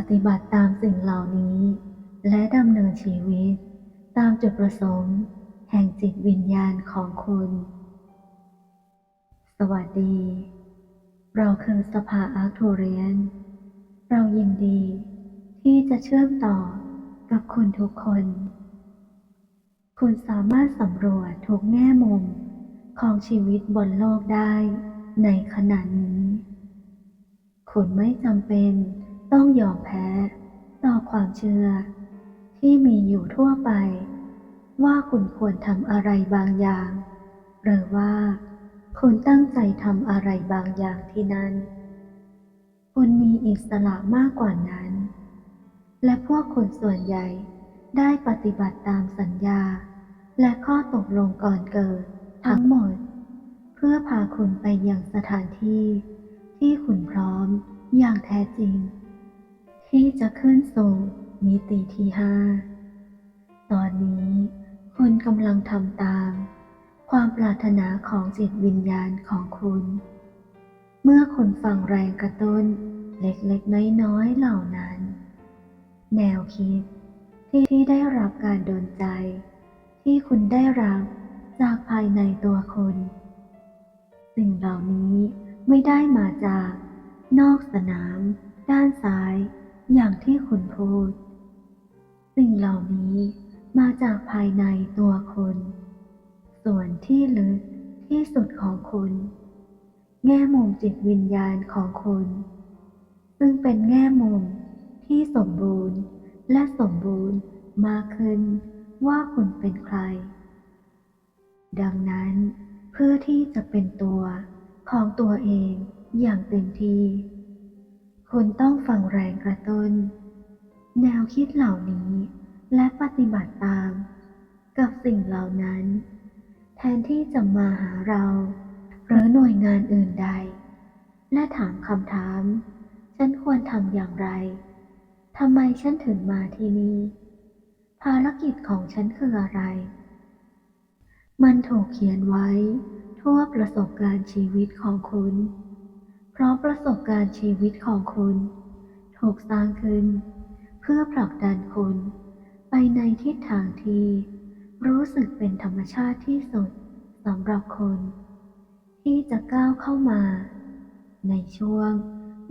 ปฏิบัติตามสิ่งเหล่านี้ และดำเนินชีวิต ตามจุดประสงค์ แห่งจิตวิญญาณของคุณ สวัสดี เราคือสภาอาร์ทูเรียน เรายินดี ที่จะเชื่อมต่อกับคุณทุกคน คุณสามารถสำรวจทุกแง่มุมของชีวิตบนโลกได้ในขณะนี้ คุณไม่จำเป็น ต้องยอมแพ้ ต่อความเชื่อ ที่มีอยู่ทั่วไป ว่าคุณควรทำอะไรบางอย่าง หรือว่า คุณตั้งใจทำอะไรบางอย่างที่นั้น คุณมีอิสระมากกว่านั้น และพวกคุณส่วนใหญ่ได้ปฏิบัติตามสัญญา และข้อตกลงก่อนเกิด ทั้งหมด เพื่อพาคุณไปยังสถานที่ ที่คุณพร้อมอย่างแท้จริง ที่จะขึ้นสู่มิติที่ห้า ตอนนี้คุณกำลังทำตาม ความปรารถนาของจิตวิญญาณของคุณ เมื่อคุณฟังแรงกระตุ้นเล็กๆ น้อยๆ เหล่านั้น แนวคิดที่ที่ได้รับการโดนใจ ที่คุณได้รับจากภายในตัวคุณ สิ่งเหล่านี้ไม่ได้มาจาก นอกสนาม ด้านซ้าย อย่างที่คุณพูด สิ่งเหล่านี้มาจากภายในตัวคุณ ส่วนที่ลึกที่สุดของคุณ แง่มุมจิตวิญญาณของคุณ ซึ่งเป็นแง่มุมที่สมบูรณ์และสมบูรณ์มากขึ้นว่าคุณเป็นใคร ดังนั้นเพื่อที่จะเป็นตัวของตัวเองอย่างเต็มที่ คุณต้องฟังแรงกระตุน้น แนวคิดเหล่านี้และปฏิบัติตาม กับสิ่งเหล่านั้น แทนที่จะมาหาเรา หรือหน่วยงานอื่นใด และถามคำถาม ฉันควรทำอย่างไรทำไมฉันถึงมาที่นี่ ภารกิจของฉันคืออะไร มันถูกเขียนไว้ทั่วประสบการณ์ชีวิตของคุณ เพราะประสบการณ์ชีวิตของคุณ ถูกสร้างขึ้น เพื่อผลักดันคุณ ไปในทิศทางที่ รู้สึกเป็นธรรมชาติที่สุดสำหรับคุณ ที่จะก้าวเข้ามา ในช่วง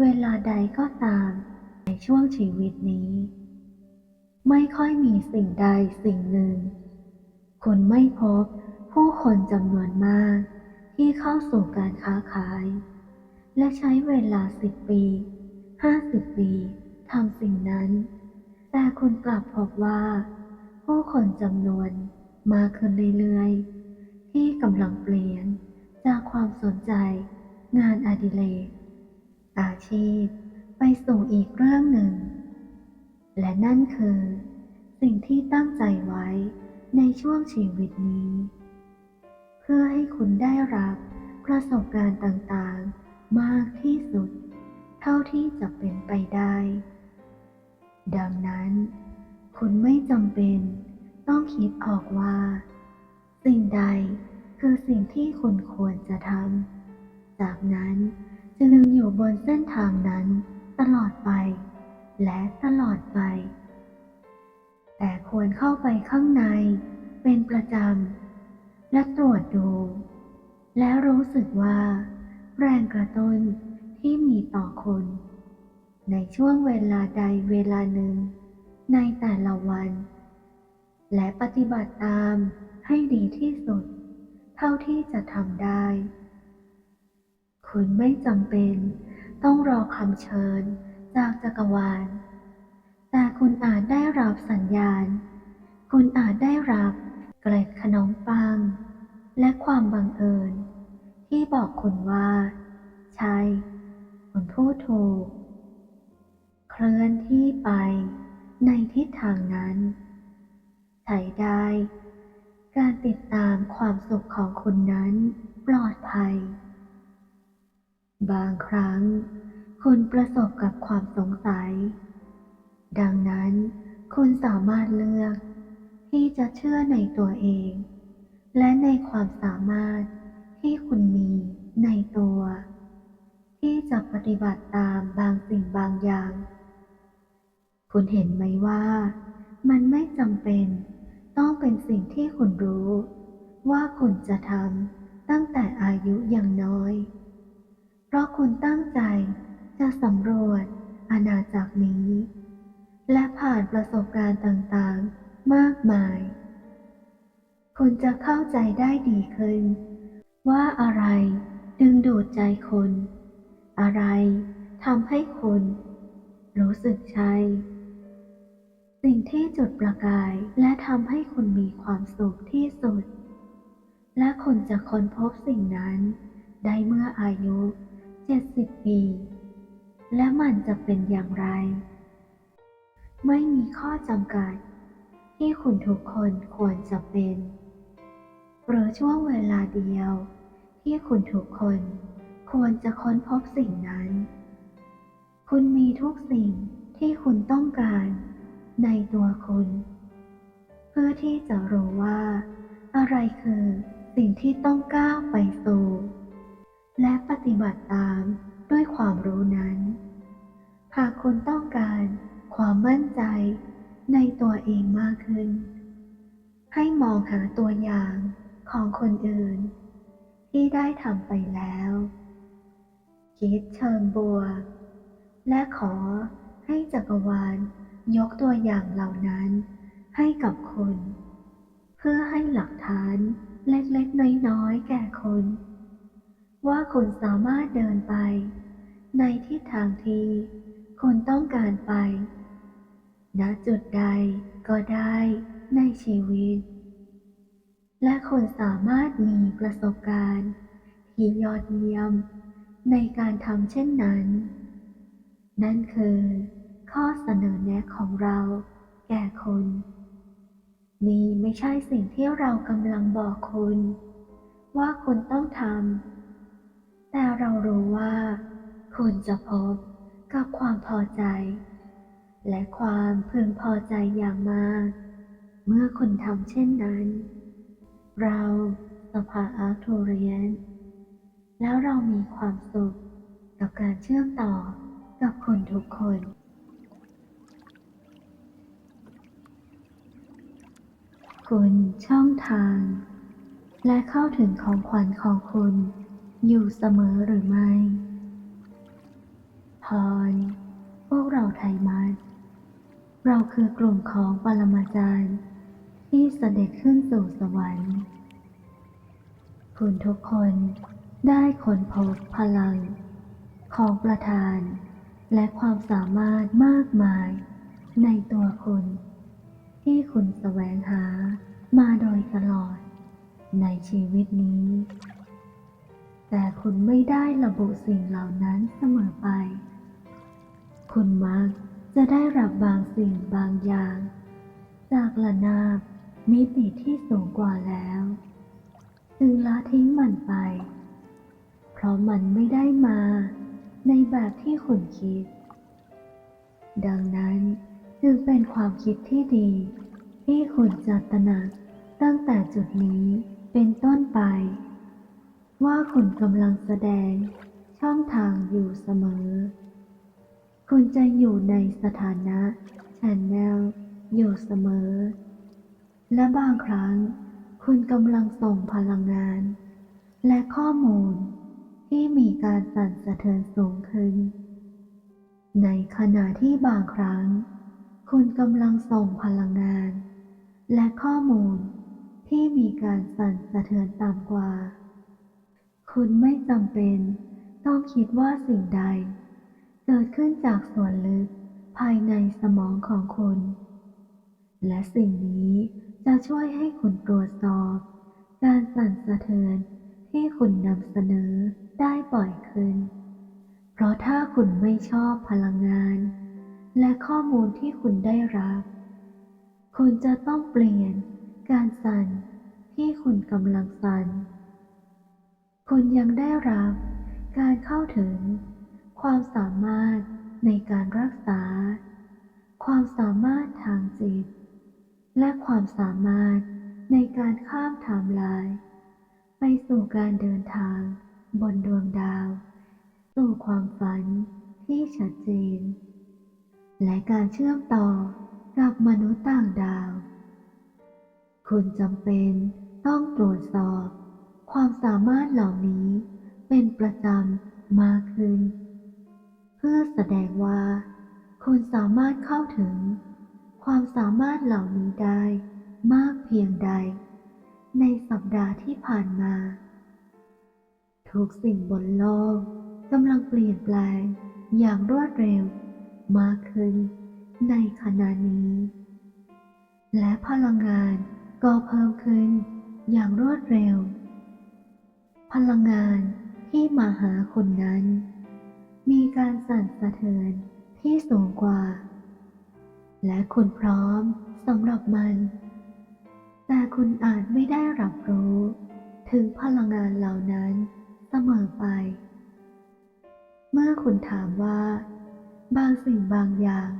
เวลาใดก็ตาม ในช่วงชีวิตนี้ ไม่ค่อยมีสิ่งใดสิ่งหนึ่ง คุณไม่พบผู้คนจำนวนมากที่เข้าสู่การค้าขาย และใช้เวลาสิบปีห้าสิบปีทำสิ่งนั้น แต่คุณกลับพบว่า ผู้คนจำนวนมากขึ้นเรื่อยๆ ที่กำลังเปลี่ยนจากความสนใจ งานอดิเรกอาชีพไปสู่อีกเรื่องหนึ่ง และนั่นคือ สิ่งที่ตั้งใจไว้ในช่วงชีวิตนี้ เพื่อให้คุณได้รับประสบการณ์ต่างๆ ที่จะเป็นไปได้ ดังนั้น คุณไม่จำเป็นต้องคิดออกว่า สิ่งใดคือสิ่งที่คุณควรจะทำ จากนั้นจะลืมอยู่บนเส้นทางนั้นตลอดไป และตลอดไป แต่ควรเข้าไปข้างในเป็นประจำ และตรวจดู และรู้สึกว่า แรงกระตุ้น ที่มีต่อคุณในช่วงเวลาใดเวลาหนึ่ง ในแต่ละวัน และปฏิบัติตามให้ดีที่สุด เท่าที่จะทำได้ คุณไม่จำเป็นต้องรอคำเชิญจากจักรวาล แต่คุณอาจได้รับสัญญาณ คุณอาจได้รับเกล็ดขนมปัง และความบังเอิญ ที่บอกคุณว่า ใช่ คุณพูดถูก เคลื่อนที่ไปในทิศทางนั้นใช้ได้ การติดตามความสุขของคุณนั้นปลอดภัย บางครั้ง คุณประสบกับความสงสัย ดังนั้นคุณสามารถเลือกที่จะเชื่อในตัวเอง และในความสามารถที่คุณมีในตัว ที่จะปฏิบัติตามบางสิ่งบางอย่าง คุณเห็นไหมว่า มันไม่จำเป็น ต้องเป็นสิ่งที่คุณรู้ ว่าคุณจะทำตั้งแต่อายุยังน้อย เพราะคุณตั้งใจจะสำรวจอาณาจักรนี้ และผ่านประสบการณ์ต่างๆ มากมาย คุณจะเข้าใจได้ดีขึ้น ว่าอะไรดึงดูดใจคุณ อะไรทำให้คุณรู้สึกใช่ สิ่งที่จุดประกายและทำให้คุณมีความสุขที่สุด และคุณจะค้นพบสิ่งนั้น ได้เมื่ออายุ 70 ปี และมันจะเป็นอย่างไร ไม่มีข้อจำกัด ที่คุณทุกคนควรจะเป็น หรือช่วงเวลาเดียวที่คุณทุกคน ควรจะค้นพบสิ่งนั้น คุณมีทุกสิ่งที่คุณต้องการในตัวคุณ เพื่อที่จะรู้ว่า อะไรคือสิ่งที่ต้องก้าวไปสู่และปฏิบัติตามด้วยความรู้นั้น หากคุณต้องการความมั่นใจในตัวเองมากขึ้น ให้มองหาตัวอย่างของคนอื่น ที่ได้ทำไปแล้ว คิดเชิงบวก และขอให้จักรวาลยกตัวอย่างเหล่านั้น ให้กับคุณ เพื่อให้หลักฐานเล็กๆ น้อยๆ แก่คุณ ว่าคุณสามารถเดินไป ในทิศทางที่คุณต้องการไป ณ จุดใดก็ได้ในชีวิต และคุณสามารถมีประสบการณ์ ที่ยอดเยี่ยม ในการทำเช่นนั้น นั่นคือ ข้อเสนอแนะของเราแก่คุณ นี่ไม่ใช่สิ่งที่เรากำลังบอกคุณ ว่าคุณต้องทำ แต่เรารู้ว่า คุณจะพบกับความพอใจ และความพึงพอใจอย่างมาก เมื่อคุณทำเช่นนั้น เราสภาอาร์ทูเรียน แล้วเรามีความสุขกับการเชื่อมต่อกับคนทุกคน คุณช่องทาง และเข้าถึงของขวัญของคุณ อยู่เสมอหรือไม่ พร พวกเราไทยมัสเราคือกลุ่มของปรมาจารย์ที่เสด็จขึ้นสู่สวรรค์ คุณทุกคน ได้ค้นพบพลัง ของประธาน และความสามารถมากมาย ในตัวคุณ ที่คุณแสวงหามาโดยตลอด ในชีวิตนี้ แต่คุณไม่ได้ระบุสิ่งเหล่านั้นเสมอไป คุณมักจะได้รับบางสิ่งบางอย่าง จากระนาบมิติที่สูงกว่าแล้ว จึงละทิ้งมันไป มันไม่ได้มา ในแบบที่คุณคิด ดังนั้นจึงเป็นความคิดที่ดี ที่คุณจะตระหนักตั้งแต่จุดนี้เป็นต้นไป ว่าคุณกำลังแสดงช่องทางอยู่เสมอ คุณจะอยู่ในสถานะชแนลอยู่เสมอ และบางครั้งคุณกำลังส่งพลังงาน และข้อมูล ที่มีการสั่นสะเทือนสูงขึ้น ในขณะที่บางครั้ง คุณกำลังส่งพลังงาน และข้อมูลที่มีการสั่นสะเทือนต่ำกว่า คุณไม่จำเป็นต้องคิดว่าสิ่งใด เกิดขึ้นจากส่วนลึกภายในสมองของคุณ และสิ่งนี้จะช่วยให้คุณตรวจสอบ การสั่นสะเทือนที่คุณนำเสนอ ได้บ่อยขึ้น เพราะถ้าคุณไม่ชอบพลังงาน และข้อมูลที่คุณได้รับ คุณจะต้องเปลี่ยนการสั่นที่คุณกำลังสั่น คุณยังได้รับการเข้าถึง ความสามารถในการรักษา ความสามารถทางจิต และความสามารถในการข้ามไทม์ไลน์ไปสู่การเดินทาง บนดวงดาวสู่ความฝันที่ชัดเจน และการเชื่อมต่อกับมนุษย์ต่างดาว คุณจำเป็นต้องตรวจสอบ ความสามารถเหล่านี้เป็นประจำมากขึ้น เพื่อแสดงว่า คุณสามารถเข้าถึง ความสามารถเหล่านี้ได้มากเพียงใด ในสัปดาห์ที่ผ่านมา ทุกสิ่งบนโลกกำลังเปลี่ยนแปลงอย่างรวดเร็วมากขึ้นในขณะนี้ และพลังงานก็เพิ่มขึ้นอย่างรวดเร็ว พลังงานที่มาหาคุณนั้น มีการสั่นสะเทือนที่สูงกว่า และคุณพร้อมสำหรับมัน แต่คุณอาจไม่ได้รับรู้ถึงพลังงานเหล่านั้น สมอไป เมื่อคุณถามว่า บางสิ่งบางอย่าง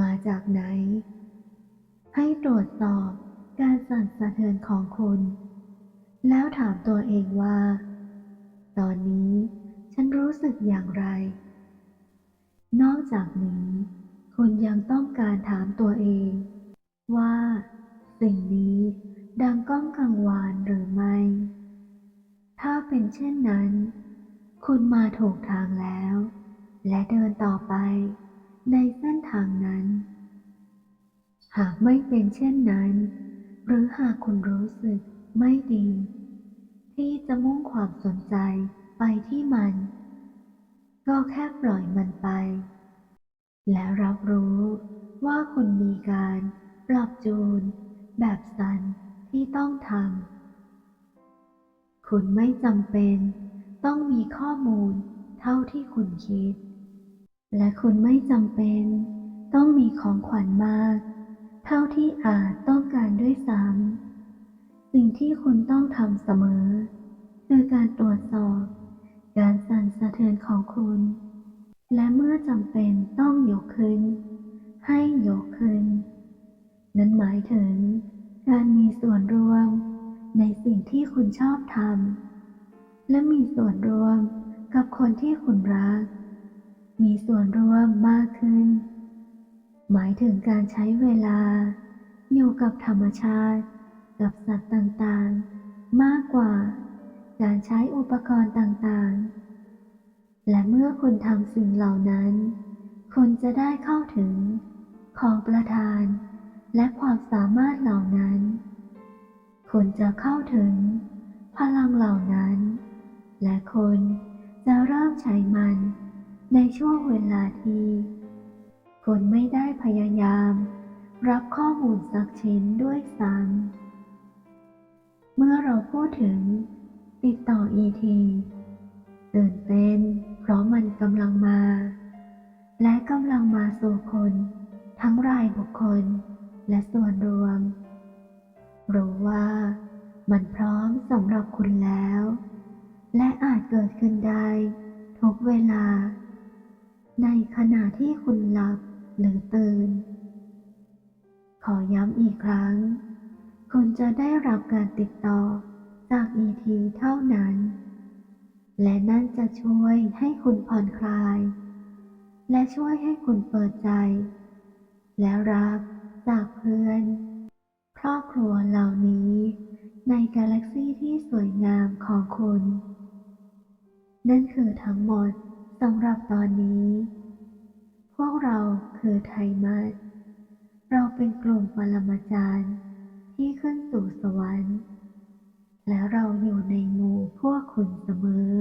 มาจากไหน ให้ตรวจสอบการสั่นสะเทือนของคุณ แล้วถามตัวเองว่า ตอนนี้ฉันรู้สึกอย่างไร นอกจากนี้ คุณยังต้องการถามตัวเอง ว่า สิ่งนี้ดังก้องกังวานหรือไม่ ถ้าเป็นเช่นนั้น คุณมาถูกทางแล้ว และเดินต่อไป ในเส้นทางนั้น หากไม่เป็นเช่นนั้น หรือหากคุณรู้สึกไม่ดี ที่จะมุ่งความสนใจไปที่มัน ก็แค่ปล่อยมันไป และรับรู้ว่าคุณมีการปรับจูน แบบสันที่ต้องทำ คุณไม่จำเป็น ต้องมีข้อมูลเท่าที่คุณคิด และคุณไม่จำเป็น ต้องมีของขวัญมาก เท่าที่อาจต้องการด้วยซ้ำสิ่งที่คุณต้องทำเสมอ คือการตรวจสอบ การสั่นสะเทือนของคุณ และเมื่อจำเป็นต้องยกขึ้น ให้ยกขึ้น นั้นหมายถึง การมีส่วนร่วม ในสิ่งที่คุณชอบทำ และมีส่วนรวมกับคนที่คุณรัก มีส่วนรวมมากขึ้น หมายถึงการใช้เวลา อยู่กับธรรมชาติ กับสัตว์ต่างๆ มากกว่า การใช้อุปกรณ์ต่างๆ และเมื่อคุณทำสิ่งเหล่านั้น คุณจะได้เข้าถึงของประทานและความสามารถเหล่านั้น คุณจะเข้าถึง พลังเหล่านั้น และคุณจะเริ่มใช้มัน ในช่วงเวลาที่คุณไม่ได้พยายาม รับข้อมูลสักชิ้นด้วยซ้ำเมื่อเราพูดถึง ติดต่อ ET ตื่นเต้น เพราะมันกำลังมา และกำลังมาสู่คน ทั้งรายบุคคล และส่วนรวม รู้ว่ามันพร้อมสำหรับคุณแล้ว และอาจเกิดขึ้นได้ทุกเวลา ในขณะที่คุณหลับหรือตื่น ขอย้ำอีกครั้ง คุณจะได้รับการติดต่อจาก ET เท่านั้น และนั่นจะช่วยให้คุณผ่อนคลาย และช่วยให้คุณเปิดใจ และรับจากเพื่อน ครอบครัวเหล่านี้ในกาแล็กซี่ที่สวยงามของคุณ นั่นคือทั้งหมดสำหรับตอนนี้ พวกเราคือไทมัสเราเป็นกลุ่มปรมาจารย์ที่ขึ้นสู่สวรรค์ และเราอยู่ในหมู่พวกคุณเสมอ